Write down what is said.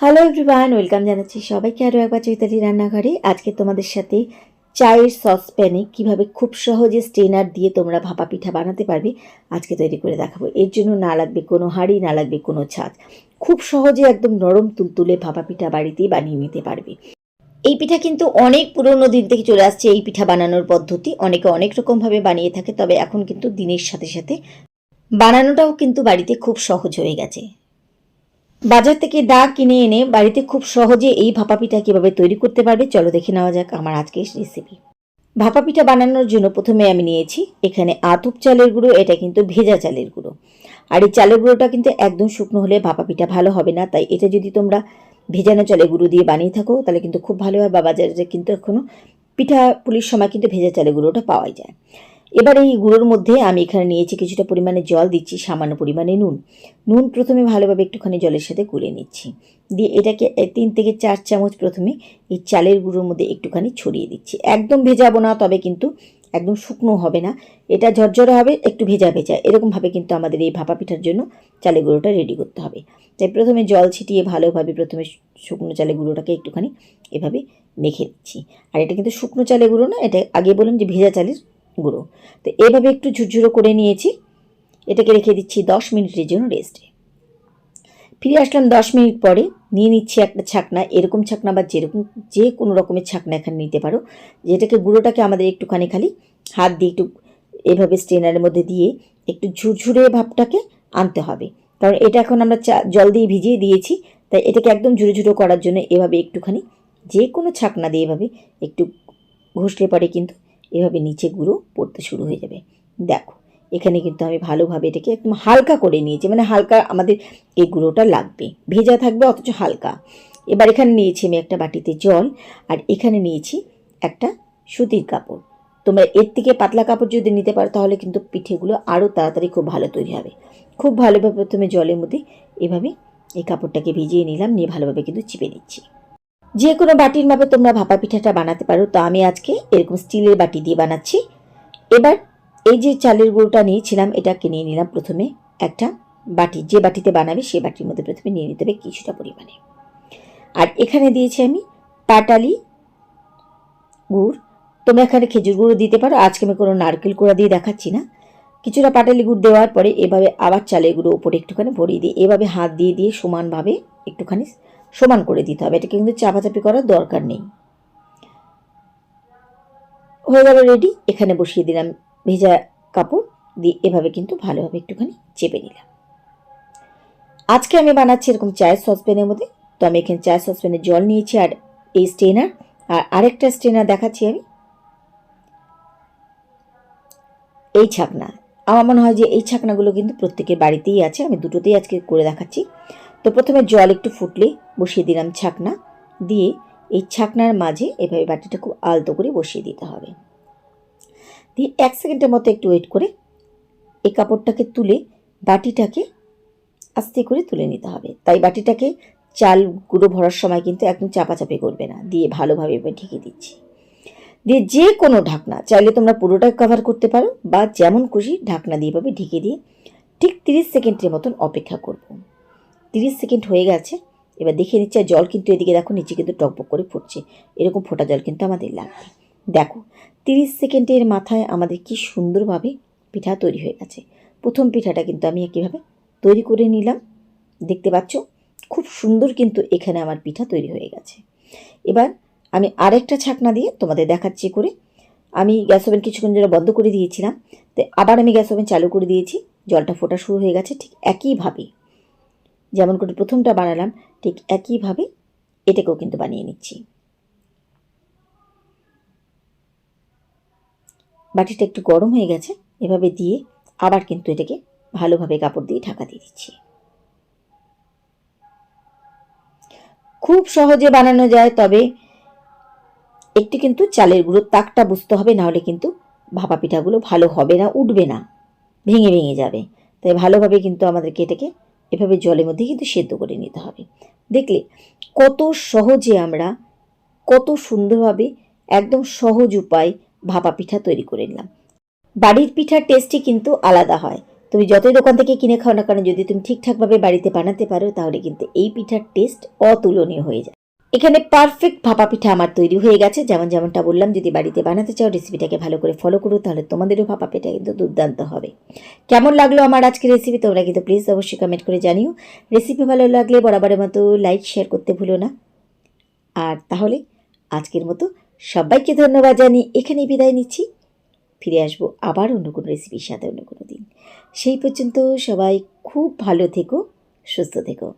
Hello everyone welcome জানাচ্ছি সবাইকে আরও একবার চৈতালি রান্নাঘরে। আজকে তোমাদের সাথে চায়ের সসপ্যানে কীভাবে খুব সহজে স্টেনার দিয়ে তোমরা ভাপা পিঠা বানাতে পারবে, আজকে তৈরি করে দেখাবো। এর জন্য না লাগবে কোনো হাঁড়ি, না লাগবে কোনো ছাঁচ। খুব সহজে একদম নরম তুলতুলে ভাপা পিঠা বাড়িতেই বানিয়ে নিতে পারবে। এই পিঠা কিন্তু অনেক পুরনো দিন থেকে চলে আসছে এই পিঠা বানানোর পদ্ধতি। অনেকে অনেক রকমভাবে বানিয়ে থাকে, তবে এখন কিন্তু দিনের সাথে সাথে বানানোটাও কিন্তু বাড়িতে খুব সহজ হয়ে গেছে। বাজার থেকে দা কিনে এনে বাড়িতে খুব সহজে এই ভাপা পিঠা কীভাবে তৈরি করতে পারবে, চলো দেখে নেওয়া যাক আমার আজকের রেসিপি ভাপা পিঠা বানানোর জন্য প্রথমে আমি নিয়েছি এখানে আতুপ চালের গুঁড়ো, এটা কিন্তু ভেজা চালের গুঁড়ো। আর এই চালের গুঁড়োটা কিন্তু একদম শুকনো হলে ভাপা পিঠা ভালো হবে না, তাই এটা যদি তোমরা ভেজানো চালের গুঁড়ো দিয়ে বানিয়ে থাকো, তাহলে কিন্তু খুব ভালো হয় বা বাজারে কিন্তু এখনও পিঠা পুলির সময় কিন্তু ভেজা চালের গুঁড়োটা পাওয়া যায়। এবার এই গুঁড়োর মধ্যে আমি এখানে নিয়েছি কিছুটা পরিমাণে জল, দিচ্ছি সামান্য পরিমাণে নুন। নুন প্রথমে ভালোভাবে একটুখানি জলের সাথে গুলে নিচ্ছি। দিয়ে এটাকে তিন থেকে চার চামচ প্রথমে এই চালের গুঁড়োর মধ্যে একটুখানি ছড়িয়ে দিচ্ছি। একদম ভেজাবো না, তবে কিন্তু একদম শুকনো হবে না। এটা ঝরঝরে হবে, একটু ভেজা ভেজা। এরকমভাবে কিন্তু আমাদের এই ভাপা পিঠার জন্য চালের গুঁড়োটা রেডি করতে হবে। তাই প্রথমে জল ছিটিয়ে ভালোভাবে প্রথমে শুকনো চালের গুঁড়োটাকে একটুখানি এভাবে মেখে দিচ্ছি আর এটা কিন্তু শুকনো চালের গুঁড়ো না, এটা আগে বললাম যে ভেজা চালের গুঁড়ো। তো এভাবে একটু ঝুরঝুরো করে নিয়েছি। এটাকে রেখে দিচ্ছি দশ মিনিটের জন্য রেস্টে ফিরে আসলাম দশ মিনিট পরে। নিয়ে নিচ্ছি একটা ছাকনা। এরকম ছাকনা বা যেরকম যে কোনো রকমের ছাকনা এখানে নিতে পারো। যেটাকে গুঁড়োটাকে আমাদের একটুখানি খালি হাত দিয়ে একটু এভাবে স্ট্রেনারের মধ্যে দিয়ে একটু ঝুরঝুরে ভাবটাকে আনতে হবে। কারণ এটা এখন আমরা চা, জল দিয়ে ভিজিয়ে দিয়েছি। তাই এটাকে একদম ঝুরো ঝুরো করার জন্য এভাবে একটুখানি যে কোনো ছাকনা দিয়ে এভাবে একটু ঘষলে পরে কিন্তু এভাবে নিচে গুঁড়ো পড়তে শুরু হয়ে যাবে। দেখো, এখানে কিন্তু আমি ভালোভাবে এটাকে একদম হালকা করে নিয়েছি মানে হালকা আমাদের এই গুঁড়োটা লাগবে। ভেজা থাকবে অথচ হালকা। এবার এখানে নিয়েছি আমি একটা বাটিতে জল, আর এখানে নিয়েছি একটা সুতির কাপড়। তোমরা এর থেকে পাতলা কাপড় যদি নিতে পারো, তাহলে কিন্তু পিঠেগুলো আরও তাড়াতাড়ি খুব ভালো তৈরি হবে। খুব ভালোভাবে প্রথমে জলের মধ্যে এভাবে এই কাপড়টাকে ভিজিয়ে নিলাম, নিয়ে ভালোভাবে কিন্তু চিপে নিচ্ছি। যে কোনো বাটির মাপে তোমরা ভাপা পিঠাটা বানাতে পারো, তো আমি আজকে এরকম স্টিলের বাটি দিয়ে বানাচ্ছি। এবার এই যে চালের গুঁড়োটা নিয়েছিলাম, এটাকে নিয়ে নিলাম প্রথমে একটা বাটি। যে বাটিতে বানাবে সেই বাটির মধ্যে প্রথমে নিয়ে নিতে হবে কিছুটা পরিমাণে। আর এখানে দিয়েছি আমি পাটালি গুড়। তোমরা এখানে খেজুর গুঁড়ো দিতে পারো। আজকে আমি কোনো নারকেল কোড়া দিয়ে দেখাচ্ছি না। কিছুটা পাটালি গুড় দেওয়ার পরে এভাবে আবার চালের গুঁড়ো উপরে একটুখানি ভরিয়ে দিয়ে, এভাবে হাত দিয়ে দিয়ে সমানভাবে একটুখানি সমান করে দিতে হবে। এটাকে কিন্তু চাপাচাপি করার দরকার নেই। হয়ে গেল রেডি এখানে বসিয়ে দিলাম ভেজা কাপড়, দিয়ে এভাবে কিন্তু ভালোভাবে একটুখানি চেপে নিলাম। আজকে আমি বানাচ্ছি এরকম চায়ের সসপ্যানের মধ্যে। তো আমি এখানে চায়ের সসপ্যানে জল নিয়েছি আর এই স্টেনার আর আরেকটা স্টেনার দেখাচ্ছি আমি। এই ছাকনা। আমার মনে হয় যে এই ছাকনাগুলো কিন্তু প্রত্যেকের বাড়িতেই আছে। আমি দুটোতেই আজকে করে দেখাচ্ছি। তো প্রথমে জল একটু ফুটলে বসিয়ে দিলাম ছাকনা। দিয়ে এই ছাকনার মাঝে এভাবে বাটিটা খুব আলতো করে বসিয়ে দিতে হবে। দিয়ে এক সেকেন্ডের মতো একটু ওয়েট করে এই কাপড়টাকে তুলে বাটিটাকে আস্তে করে তুলে নিতে হবে। তাই বাটিটাকে চাল গুঁড়ো ভরার সময় কিন্তু একদম চাপাচাপি করবে না। দিয়ে ভালোভাবে এবার ঢেকে দিচ্ছি। দিয়ে যে কোনো ঢাকনা, চাইলে তোমরা পুরোটা কভার করতে পারো বা যেমন খুশি ঢাকনা দিয়ে এভাবে ঢেকে দিয়ে ঠিক তিরিশ সেকেন্ডের মতন অপেক্ষা করব। তিরিশ সেকেন্ড হয়ে গেছে, এবার দেখে নিচ্ছে জল কিন্তু এদিকে দেখো, নিচে কিন্তু টকবক করে ফুটছে। এরকম ফোটা জল কিন্তু আমাদের লাগবে। দেখো, তিরিশ সেকেন্ডের মাথায় আমাদের কি সুন্দরভাবে পিঠা তৈরি হয়ে গেছে। প্রথম পিঠাটা কিন্তু আমি কীভাবে তৈরি করে নিলাম। দেখতে পাচ্ছ, খুব সুন্দর কিন্তু এখানে আমার পিঠা তৈরি হয়ে গেছে। এবার আমি আরেকটা ছাকনা দিয়ে তোমাদের দেখাচ্ছি করে। আমি গ্যাস ওভেন কিছুক্ষণ জন্য বন্ধ করে দিয়েছিলাম তো আবার আমি গ্যাস ওভেন চালু করে দিয়েছি। জলটা ফোটা শুরু হয়ে গেছে ঠিক একইভাবে। যেমন করে প্রথমটা বানালাম, ঠিক একইভাবে এটাকেও কিন্তু বানিয়ে নিচ্ছি। বাটিটা একটু গরম হয়ে গেছে, এভাবে দিয়ে আবার কিন্তু এটাকে ভালোভাবে কাপড় দিয়ে ঢাকা দিয়ে দিচ্ছি। খুব সহজে বানানো যায়, তবে একটু কিন্তু চালের গুঁড়োর তাকটা বুঝতে হবে নাহলে কিন্তু ভাপা পিঠাগুলো ভালো হবে না, উঠবে না, ভেঙে ভেঙে যাবে। তাই ভালোভাবে কিন্তু আমাদেরকে এটাকে এভাবে জলের মধ্যে কিন্তু সেদ্ধ করে নিতে হবে। দেখলে কত সহজে আমরা কত সুন্দরভাবে একদম সহজ উপায় ভাপা পিঠা তৈরি করে নিলাম। বাড়ির পিঠার টেস্টই কিন্তু আলাদা হয়। তুমি যতই দোকান থেকে কিনে খাও না কারণ যদি তুমি ঠিকঠাকভাবে বাড়িতে বানাতে পারো, তাহলে কিন্তু এই পিঠার টেস্ট অতুলনীয় হয়ে যায়। এখানে পারফেক্ট ভাপা পিঠা আমার তৈরি হয়ে গেছে। যেমন যেমনটা বললাম, যদি বাড়িতে বানাতে চাও রেসিপিটাকে ভালো করে ফলো করো, তাহলে তোমাদেরও ভাপা পিঠা কিন্তু দুর্দান্ত হবে। কেমন লাগল আমার আজকের রেসিপি তোমরা কিন্তু প্লিজ অবশ্যই কমেন্ট করে জানিও। রেসিপি ভালো লাগলে বরাবরের মতো লাইক শেয়ার করতে ভুলো না। আর তাহলে আজকের মতো সবাইকে ধন্যবাদ জানিয়ে এখানেই বিদায় নিচ্ছি। ফিরে আসব আবার অন্য কোনো রেসিপির সাথে অন্য কোনো দিন। সেই পর্যন্ত সবাই খুব ভালো থেকো, সুস্থ থেকো।